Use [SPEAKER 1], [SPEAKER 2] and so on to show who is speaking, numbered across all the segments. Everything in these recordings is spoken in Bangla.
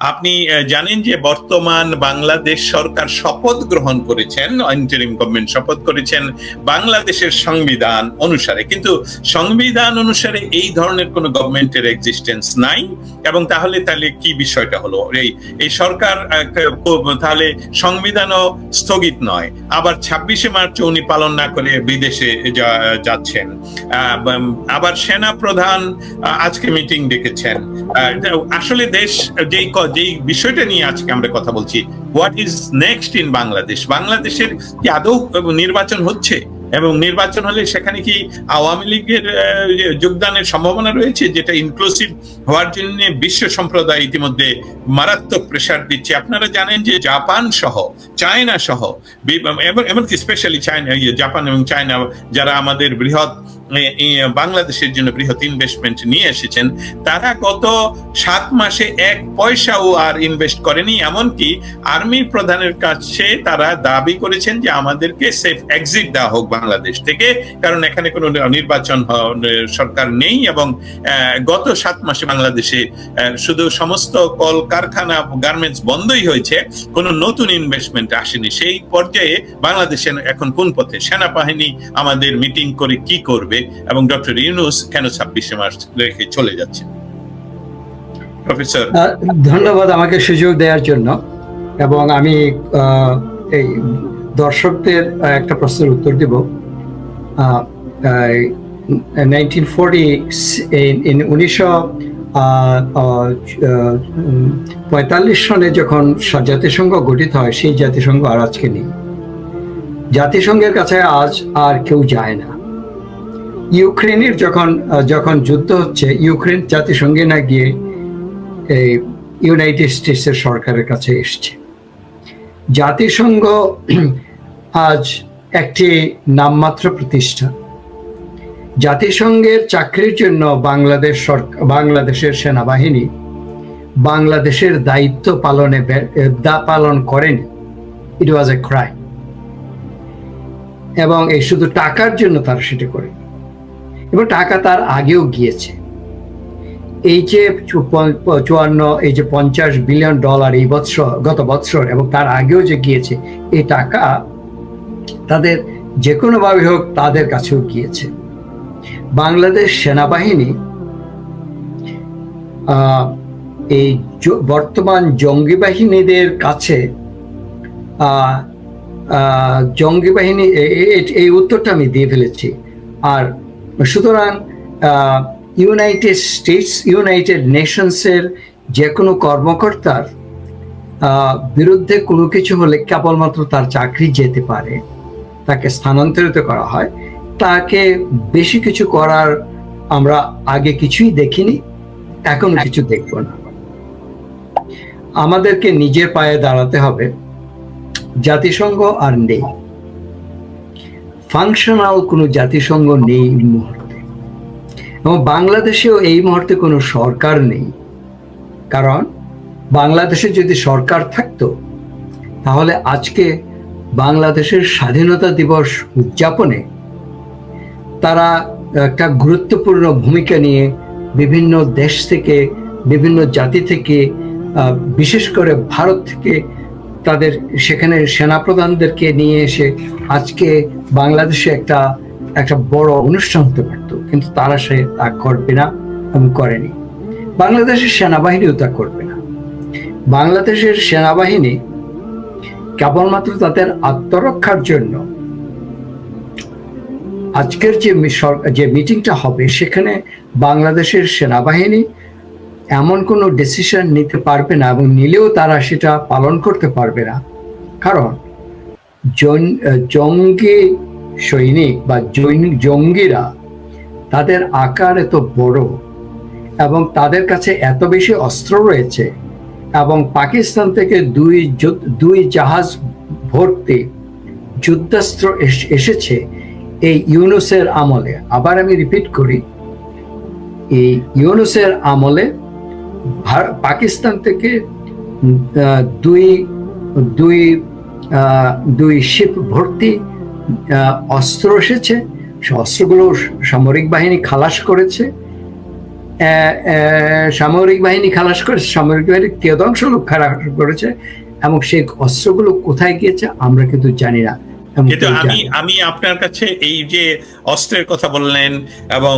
[SPEAKER 1] আপনি জানেন যে বর্তমান বাংলাদেশ সরকার শপথ গ্রহণ করেছেন ইন্টারিম গভর্নমেন্ট শপথ করেছেন বাংলাদেশের সংবিধান অনুসারে। কিন্তু সংবিধান অনুসারে এই ধরনের কোন গভর্নমেন্টের এক্সিস্টেন্স নাই। এবং তাহলে তাহলে কি বিষয়টা হলো? এই এই সরকার তাহলে সংবিধানও স্থগিত নয়। আবার ছাব্বিশে মার্চ উনি পালন না করে বিদেশে যাচ্ছেন। আবার সেনা প্রধান আজকে মিটিং ডেকেছেন। আসলে দেশ যেই যেই বিষয়টা নিয়ে আজকে আমরা কথা বলছি what is next in Bangladesh বাংলাদেশের কি আদৌ নির্বাচন হচ্ছে? এবং নির্বাচন হলে সেখানে কি আওয়ামী লীগের যোগদানের সম্ভাবনা রয়েছে, যেটা ইনক্লুসিভ হওয়ার জন্য বিশ্ব সম্প্রদায় ইতিমধ্যে মারাত্মক প্রেসার দিচ্ছে? আপনারা জানেন যে জাপান সহ, চায়না সহ এমনকি স্পেশালি চায়না জাপান এবং চায়না, যারা আমাদের বৃহৎ বাংলাদেশের জন্য বৃহৎ ইনভেস্টমেন্ট নিয়ে এসেছেন। তারা গত সাত মাসে এক পয়সাও আর ইনভেস্ট করেনি, এমনকি আর্মি প্রধানের কাছে তারা দাবি করেছেন যে আমাদেরকে সেফ এক্সিট দেওয়া হোক বাংলাদেশ থেকে, কারণ এখানে কোনো নির্বাচন সরকার নেই এবং গত সাত মাসে বাংলাদেশে শুধু সমস্ত কল কারখানা গার্মেন্টস বন্ধই হয়েছে, কোনো নতুন ইনভেস্টমেন্ট আসেনি। সেই পর্যায়ে বাংলাদেশের এখন কোন পথে? সেনাবাহিনী আমাদের মিটিং করে কি করবে? এবং ডক্টর ইউনুস কেন ছাব্বিশে মার্চ রেখে চলে যাচ্ছে প্রফেসর
[SPEAKER 2] ধন্যবাদ আমাকে সুযোগ দেওয়ার জন্য এবং আমি এই দর্শকদের একটা প্রশ্নের উত্তর দেব। নাইনটিন ফোরটি উনিশশো পঁয়তাল্লিশ সনে যখন জাতিসংঘ গঠিত হয়, সেই জাতিসংঘ আর আজকে নেই। জাতিসংঘের কাছে আজ আর কেউ যায় না। ইউক্রেনের যখন যখন যুদ্ধ হচ্ছে, ইউক্রেন জাতিসংঘে না গিয়ে এই ইউনাইটেড স্টেটসের সরকারের কাছে এসছে। জাতিসংঘ আজ একটি নামমাত্র প্রতিষ্ঠান জাতিসংঘের চাকরির জন্য বাংলাদেশ সরকার বাংলাদেশের সেনাবাহিনী বাংলাদেশের দায়িত্ব পালনে দা, পালন করেনি। ইট ওয়াজ এ ক্রাইম এবং এই শুধু টাকার জন্য তারা সেটা করে। এবং টাকা তার আগেও গিয়েছে। এই যে চুয়ান্ন, এই যে পঞ্চাশ বিলিয়ন ডলার এই বৎসর, গত বৎসর এবং তার আগেও যে গিয়েছে, এই টাকা তাদের যে কোনোভাবে হোক তাদের কাছেও গিয়েছে। বাংলাদেশ সেনাবাহিনী এই বর্তমান জঙ্গি বাহিনীদের কাছে জঙ্গি বাহিনী এই উত্তরটা আমি দিয়ে ফেলেছি। আর সুতরাং ইউনাইটেড স্টেটস ইউনাইটেড নেশনসের যে কোনো কর্মকর্তার আহ, বিরুদ্ধে কোনো কিছু হলে কেবলমাত্র তার চাকরি যেতে পারে তাকে স্থানান্তরিত করা হয়। তাকে বেশি কিছু করার আমরা আগে কিছুই দেখিনি এখন কিছু দেখব না। আমাদেরকে নিজের পায়ে দাঁড়াতে হবে জাতিসংঘ আর নেই। ফাংশনাল কোনো জাতিসংঘ নেই মুহূর্তে। এবং বাংলাদেশেও এই মুহূর্তে কোনো সরকার নেই। কারণ বাংলাদেশে যদি সরকার থাকতো, তাহলে আজকে বাংলাদেশের স্বাধীনতা দিবস উদযাপনে তারা একটা গুরুত্বপূর্ণ ভূমিকা নিয়ে বিভিন্ন দেশ থেকে, বিভিন্ন জাতি থেকে বিশেষ করে ভারত থেকে তাদের সেখানে সেনাপ্রধানদেরকে নিয়ে এসে আজকে বাংলাদেশে একটা একটা বড় অনুষ্ঠান হতে পারতো, কিন্তু তারা সে তা করবে না এবং করেনি। বাংলাদেশের সেনাবাহিনীও তা করবে না। বাংলাদেশের সেনাবাহিনী কেবলমাত্র তাদের আত্মরক্ষার জন্য আজকের যে যে মিটিংটা হবে, সেখানে বাংলাদেশের সেনাবাহিনী এমন কোনো ডিসিশন নিতে পারবে না এবং নিলেও তারা সেটা পালন করতে পারবে না। কারণ জঙ্গি সৈনিক বা জৈনিক জঙ্গিরা তাদের আকার এত বড় এবং তাদের কাছে এত বেশি অস্ত্র রয়েছে এবং পাকিস্তান থেকে দুই দুই জাহাজ ভর্তি যুদ্ধাস্ত্র এস- এসেছে এই ইউনুসের আমলে। আবার আমি রিপিট করি, এই ইউনুসের আমলে পাকিস্তান থেকে দুই দুই দুই শিপ ভর্তি অস্ত্র এসেছে। অস্ত্রগুলো সামরিক বাহিনী খালাস করেছে। সামরিক বাহিনী খালাস করেছে, সামরিক বাহিনীর তেদংশ লোক খালাস করেছে, এবং সেই অস্ত্রগুলো কোথায় গিয়েছে আমরা কিন্তু জানি না।
[SPEAKER 1] কিন্তু আমি আমি আপনার কাছে এই যে অস্ত্রের কথা বললেন এবং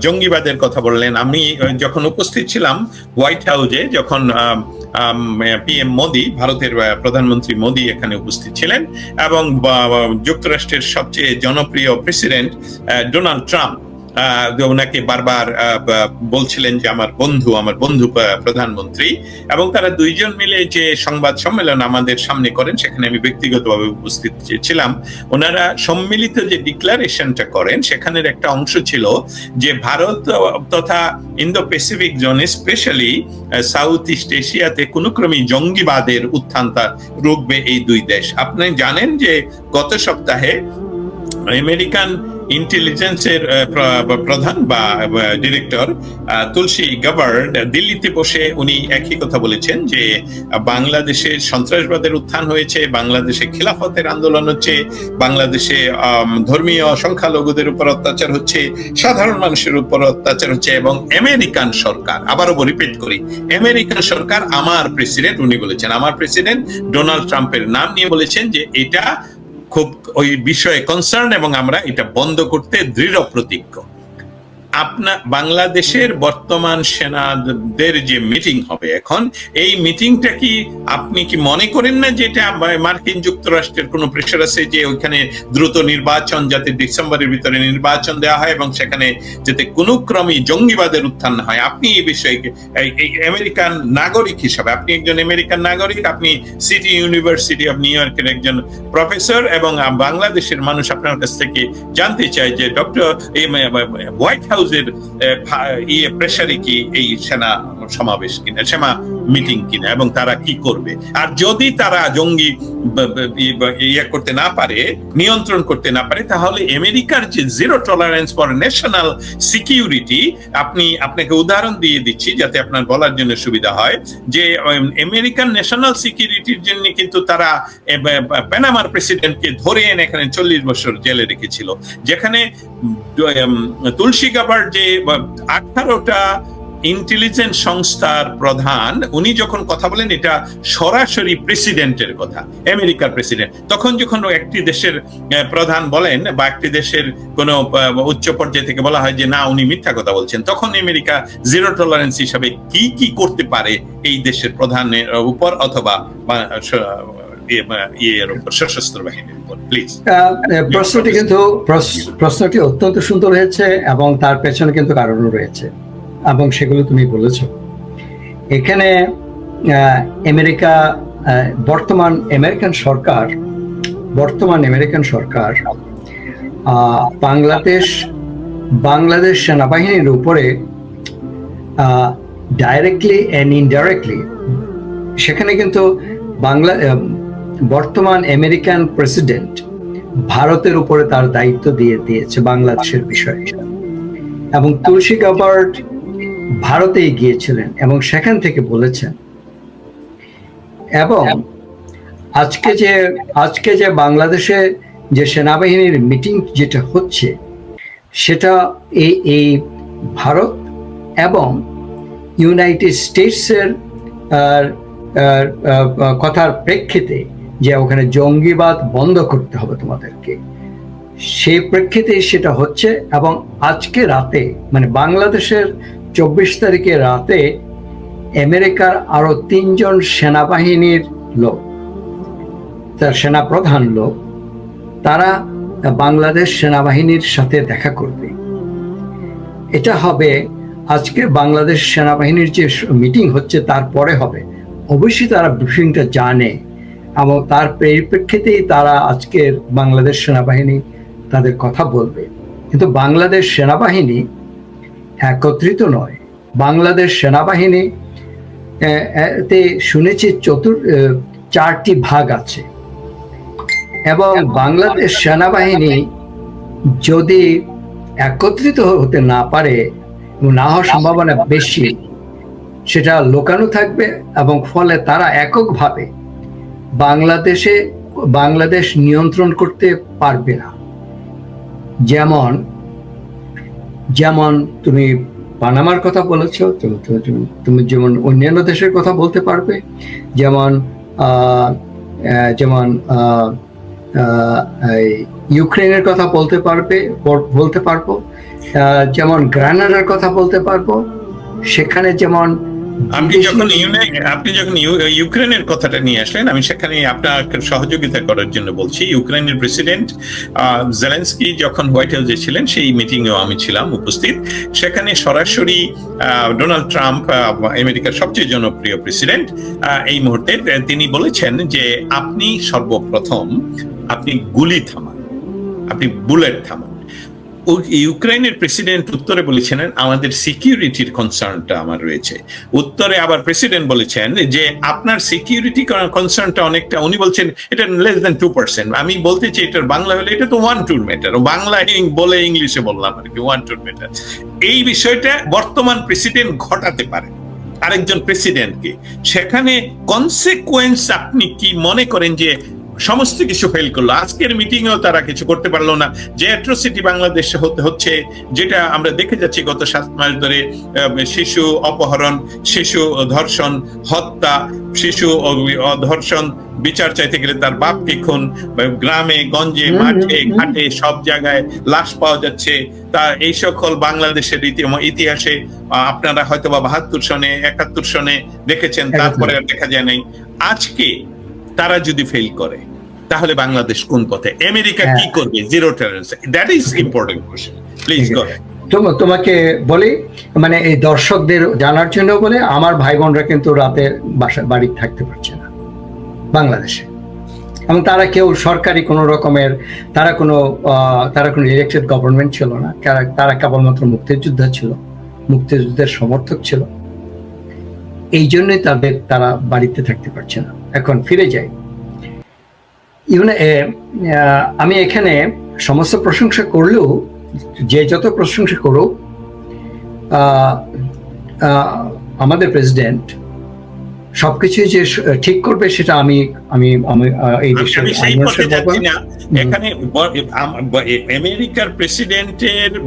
[SPEAKER 1] জঙ্গিবাদের কথা বললেন আমি যখন উপস্থিত ছিলাম হোয়াইট হাউসে যখন পিএম মোদি ভারতের প্রধানমন্ত্রী মোদি এখানে উপস্থিত ছিলেন এবং যুক্তরাষ্ট্রের সবচেয়ে জনপ্রিয় প্রেসিডেন্ট ডোনাল্ড ট্রাম্প ওনাকে বারবার বলছিলেন যে আমার বন্ধু আমার বন্ধু প্রধানমন্ত্রী, এবং তারা দুইজন মিলে যে সংবাদ সম্মেলন আমাদের সামনে করেন, সেখানে আমি ব্যক্তিগতভাবে উপস্থিত ছিলাম, ওনারা সম্মিলিত যে ডিক্লারেশনটা করেন, সেখানের একটা অংশ ছিল যে ভারত তথা ইন্দো প্যাসিফিক জোনে স্পেশালি সাউথ ইস্ট এশিয়াতে কোনো ক্রমেই জঙ্গিবাদের উত্থান তা রুখবে এই দুই দেশ। আপনি জানেন যে গত সপ্তাহে আমেরিকান ইন্টেলিজেন্সের প্রধান বা ডিরেক্টর তুলসী গাবার্ড দিল্লিতে বসে উনি একই কথা বলেছেন যে, বাংলাদেশে সন্ত্রাসবাদের উত্থান হয়েছে, বাংলাদেশে খিলাফতের আন্দোলন হচ্ছে, বাংলাদেশে ধর্মীয় সংখ্যালঘুদের উপর অত্যাচার হচ্ছে, সাধারণ মানুষের উপর অত্যাচার হচ্ছে এবং আমেরিকান সরকার, আবারও রিপিট করি, আমেরিকান সরকার আমার প্রেসিডেন্ট উনি বলেছেন, আমার প্রেসিডেন্ট ডোনাল্ড ট্রাম্পের নাম নিয়ে বলেছেন যে, এটা খুব ওই বিষয়ে কনসার্ন এবং আমরা এটা বন্ধ করতে দৃঢ় প্রতিজ্ঞ আপনার বাংলাদেশের বর্তমান সেনাদের যে মিটিং হবে এখন, এই মিটিংটা কি আপনি কি মনে করেন না যে এটা মার্কিন যুক্তরাষ্ট্রের কোনো প্রেশার আছে যে ওইখানে দ্রুত নির্বাচন, যাতে ডিসেম্বরের ভিতরে নির্বাচন দেওয়া হয় এবং সেখানে যাতে কোনো ক্রমে জঙ্গিবাদের উত্থান না হয়? আপনি এই বিষয়ে আমেরিকান নাগরিক হিসাবে, আপনি একজন আমেরিকান নাগরিক, আপনি সিটি ইউনিভার্সিটি অফ নিউ ইয়র্কের একজন প্রফেসর এবং বাংলাদেশের মানুষ আপনার কাছ থেকে জানতে চায় যে ডক্টর হোয়াইট হাউসের ভা- ইয়ে প্রেশারে কি এই সেনা সমাবেশ কিনা, সেনা মিটিং কিনা এবং তারা কি করবে? আর যদি তারা জঙ্গি ইয়ে করতে না পারে, নিয়ন্ত্রণ করতে না পারে, তাহলে আমেরিকার যে zero tolerance for national security আপনি আপনাকে উদাহরণ দিয়ে দিচ্ছি যাতে আপনার বলার জন্য সুবিধা হয়, যে আমেরিকান ন্যাশনাল সিকিউরিটির জন্য কিন্তু তারা প্যানামার প্রেসিডেন্টকে ধরে এনে এখানে চল্লিশ বছর জেলে রেখেছিল। যেখানে তুলসী গাবার যে আঠারোটা ইন্টেলিজেন্স সংস্থার প্রধান, উনি যখন কথা বলেন, এটা সরাসরি প্রেসিডেন্টের কথা, আমেরিকার প্রেসিডেন্ট তখন যখন একটি দেশের প্রধান বলেন বা একটি দেশের কোন উচ্চ পর্যায় থেকে বলা হয় যে, না, উনি মিথ্যা কথা বলছেন, তখন আমেরিকা জিরো টলারেন্স হিসাবে কি কি করতে পারে এই দেশের প্রধানের উপর অথবা ইয়ে-
[SPEAKER 2] প্রশ্নটি কিন্তু প্রশ- প্রশ্নটি অত্যন্ত সুন্দর হয়েছে এবং তার পেছনে কিন্তু কারণও রয়েছে। এবং সেগুলো তুমি বলেছ। এখানে আমেরিকা বর্তমান আমেরিকান সরকার, বর্তমান আমেরিকান সরকার বাংলাদেশ বাংলাদেশ সেনাবাহিনীর উপরে ডাইরেক্টলি অ্যান্ড ইনডাইরেক্টলি সেখানে কিন্তু বাংলা বর্তমান আমেরিকান প্রেসিডেন্ট ভারতের উপরে তার দায়িত্ব দিয়ে দিয়েছে বাংলাদেশের বিষয়ে। এবং তুলসী গাবার্ড ভারতে গিয়েছিলেন এবং সেখান থেকে বলেছেন। এবং আজকে যে আজকে যে বাংলাদেশে যে সেনাবাহিনীর মিটিং যেটা হচ্ছে, সেটা এই এই ভারত এবং ইউনাইটেড স্টেটসের কথার প্রেক্ষিতে যে ওখানে জঙ্গিবাদ বন্ধ করতে হবে তোমাদেরকে, সেই প্রেক্ষিতে সেটা হচ্ছে এবং আজকে রাতে মানে বাংলাদেশের চব্বিশ তারিখে রাতে আমেরিকার আরও তিনজন সেনাবাহিনীর লোক, তার সেনাপ্রধান লোক, তারা বাংলাদেশ সেনাবাহিনীর সাথে দেখা করবে। এটা হবে, আজকে বাংলাদেশ সেনাবাহিনীর যে মিটিং হচ্ছে তারপরে হবে। অবশ্যই তারা ব্রিফিংটা জানে এবং তার পরিপ্রেক্ষিতেই তারা আজকের বাংলাদেশ সেনাবাহিনী তাদের কথা বলবে। কিন্তু বাংলাদেশ সেনাবাহিনী একত্রিত নয়। বাংলাদেশ সেনাবাহিনী আহ, আহ, তে শুনেছি চতুর চারটি ভাগ আছে। এবং বাংলাদেশ সেনাবাহিনী যদি একত্রিত হতে না পারে না হওয়ার সম্ভাবনা বেশি সেটা লোকানো থাকবে এবং ফলে তারা এককভাবে বাংলাদেশে বাংলাদেশ নিয়ন্ত্রণ করতে পারবে না। যেমন যেমন তুমি পানামার কথা বলেছ তুমি যেমন অন্যান্য দেশের কথা বলতে পারবে, যেমন যেমন ইউক্রেনের কথা বলতে পারবে, বল- বলতে পারব। যেমন গ্রানাডার কথা বলতে পারব, সেখানে যেমন
[SPEAKER 1] আপনি যখন আপনি যখন ইউক্রেনের কথাটা নিয়ে আসলেন, আমি সেখানে আপনাকে সহযোগিতা করার জন্য বলছি। ইউক্রেনের প্রেসিডেন্ট জেলেন্সকি যখন হোয়াইট হাউসে ছিলেন, সেই মিটিং এও আমি ছিলাম উপস্থিত। সেখানে সরাসরি ডোনাল্ড ট্রাম্প আমেরিকার সবচেয়ে জনপ্রিয় প্রেসিডেন্ট এই মুহূর্তে তিনি বলেছেন যে আপনি সর্বপ্রথম আপনি গুলি থামান, আপনি বুলেট থামান। ইউক্রেনের প্রেসিডেন্ট উত্তরে বলেছেন আমাদের সিকিউরিটির কনসার্নটা আমার রয়েছে। উত্তরে আবার প্রেসিডেন্ট বলেছেন যে, আপনার সিকিউরিটি কনসার্নটা অনেকটা। উনি বলছেন, এটা লেস দেন টু পার্সেন্ট আমি বলতে চাই, এটার বাংলা হলে এটা তো ওয়ান টুর ম্যাটার বাংলা বলে ইংলিশে বললাম আর কি ওয়ান টুর ম্যাটার এই বিষয়টা বর্তমান প্রেসিডেন্ট ঘটাতে পারে, আরেকজন প্রেসিডেন্টকে। সেখানে কনসিকুয়েন্স আপনি কি মনে করেন যে সমস্ত কিছু ফেল করল আজকের মিটিং এও তারা কিছু করতে পারল না যে অ্যাট্রোসিটি বাংলাদেশে হতে হচ্ছে যেটা আমরা দেখে যাচ্ছি গত সাত মাস ধরে শিশু অপহরণ শিশু ধর্ষণ হত্যা শিশু ধর্ষণ বিচার চাইতে গেলে তার বাপকে খুন গ্রামে গঞ্জে মাঠে। ঘাটে সব জায়গায় লাশ পাওয়া যাচ্ছে তা এই সকল বাংলাদেশের ইতি- ইতিহাসে আপনারা হয়তো বা বাহাত্তর সনে একাত্তর সনে দেখেছেন। তারপরে আর দেখা যায় নাই আজকে তারা যদি ফেল করে তাহলে বাংলাদেশ কোন পথে? আমেরিকা কি
[SPEAKER 2] হ্যাঁ।
[SPEAKER 1] করবে? Zero tolerance that is important question please go
[SPEAKER 2] তোমাকে বলি মানে এই দর্শকদের জানার জন্য বলে আমার ভাই বোনরা কিন্তু রাতে বাসা বাড়ি থাকতে পারছে না বাংলাদেশে। এবং তারা কেউ সরকারি কোনো রকমের তারা কোনো তারা কোনো ইলেকটেড গভর্নমেন্ট ছিল না। তারা- তারা কেবলমাত্র মুক্তিযোদ্ধা ছিল মুক্তিযুদ্ধের সমর্থক ছিল। এই জন্যই তাদের তারা বাড়িতে থাকতে পারছে না। এখন ফিরে যাই। ইউনে আমি এখানে সমস্ত প্রশংসা করলেও যে যত প্রশংসা করুক আহ, আহ, আমাদের প্রেসিডেন্ট সবকিছু যে ঠিক করবে সেটা আমি আমি এই দেশের
[SPEAKER 1] এখানে আমেরিকার প্রেসিডেন্টের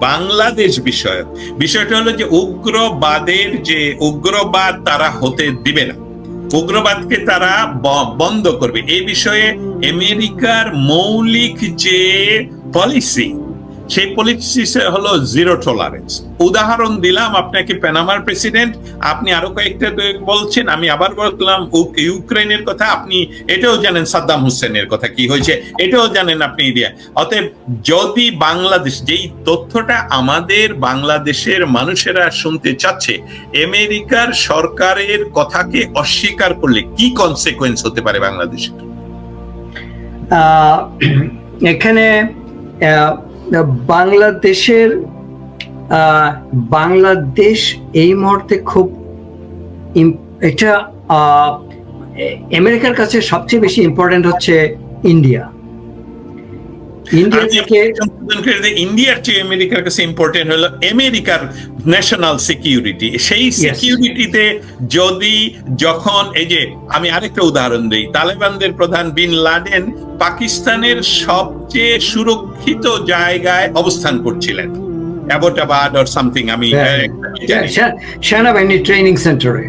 [SPEAKER 1] বাংলাদেশ বিষয়। বিষয়টা হলো যে উগ্রবাদের যে উগ্রবাদ তারা হতে দিবে না। উগ্রবাদকে তারা বন্ধ করবে। এই বিষয়ে আমেরিকার মৌলিক যে পলিসি সেই পলিসি হলো জিরো টলারেন্স উদাহরণ দিলাম আপনাকে পেনামার প্রেসিডেন্ট আপনি আরও কয়েকটা বলছেন, আমি আবার বললাম ইউক্রেনের কথা, আপনি এটাও জানেন সাদ্দাম হোসেনের কথা কি হয়েছে, এটাও জানেন আপনি ইন্ডিয়া। অতএব যদি বাংলাদেশ, যেই তথ্যটা আমাদের বাংলাদেশের মানুষেরা শুনতে চাচ্ছে, আমেরিকার সরকারের কথাকে অস্বীকার করলে কি কনসিকুয়েন্স হতে পারে বাংলাদেশের?
[SPEAKER 2] এখানে বাংলাদেশের বাংলাদেশ এই মুহূর্তে খুব এটা আমেরিকার কাছে সবচেয়ে বেশি ইম্পর্টেন্ট হচ্ছে ইন্ডিয়া।
[SPEAKER 1] ইন্ডিয়ার চেয়ে আমেরিকার কাছে ইম্পর্টেন্ট হলো আমেরিকার ন্যাশনাল সিকিউরিটি সেই সিকিউরিটিতে যদি যখন এই যে আমি আরেকটা উদাহরণ দিই তালেবানদের প্রধান বিন লাদেন পাকিস্তানের সবচেয়ে সুরক্ষিত জায়গায় অবস্থান করছিলেন অ্যাবোটাবাদ অর সামথিং আমি
[SPEAKER 2] হ্যাঁ, সেনাবাহিনী ট্রেনিং সেন্টারে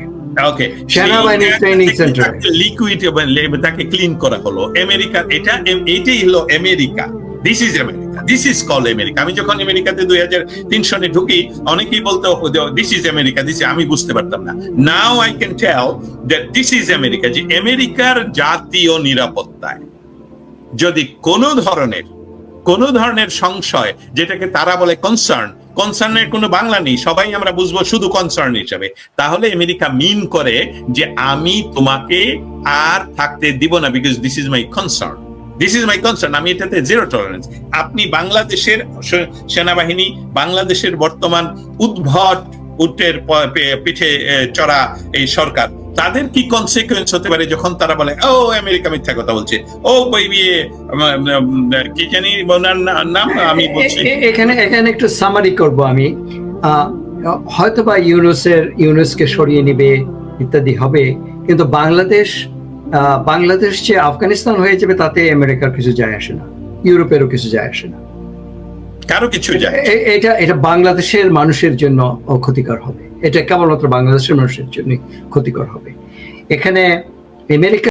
[SPEAKER 1] ওকে
[SPEAKER 2] সেনাবাহিনীর এ।
[SPEAKER 1] লিকুইড তাকে ক্লিন করা হলো আমেরিকা এটা এটাই হলো America this is America this is call America আমি যখন আমেরিকাতে দুই হাজার তিন সনে ঢুকি, অনেকেই বলতো দিস ইজ আমেরিকা দিস আমি বুঝতে পারতাম না। Now I can tell that this is America যে আমেরিকার জাতীয় নিরাপত্তায় যদি কোনো ধরনের কোনো ধরনের সংশয় যেটাকে তারা বলে কনসার্ন কনসার্নের কোনো বাংলা নেই, সবাই আমরা বুঝব শুধু কনসার্ন হিসাবে, তাহলে আমেরিকা মিন করে যে আমি তোমাকে আর থাকতে দিব না because this is my concern this is my concern আমি এটাতে জিরো টলারেন্স আপনি বাংলাদেশের সেনাবাহিনী বাংলাদেশের বর্তমান উদ্ভট উটের পিঠে চড়া এই সরকার তাদের কি কনসিকুয়েন্স হতে পারে যখন তারা বলে ও আমেরিকা মিথ্যা কথা বলছে। ও বইবি কি জানি নাম আমি বলছি।
[SPEAKER 2] এখানে এখানে একটু সামারি করব আমি। আহ, হয়তো ইউনুসের ইউনুসকে সরিয়ে নিবে ইত্যাদি হবে কিন্তু বাংলাদেশ বাংলাদেশ যে আফগানিস্তান হয়ে যাবে তাতে আমেরিকার কিছু যায় আসে না। ইউরোপেরও কিছু যায় আসে না।
[SPEAKER 1] কারও কিছু যায়
[SPEAKER 2] এটা এটা বাংলাদেশের মানুষের জন্য ক্ষতিকর হবে। এটা কেবলমাত্র বাংলাদেশের মানুষের জন্য ক্ষতিকর হবে। এখানে আমেরিকা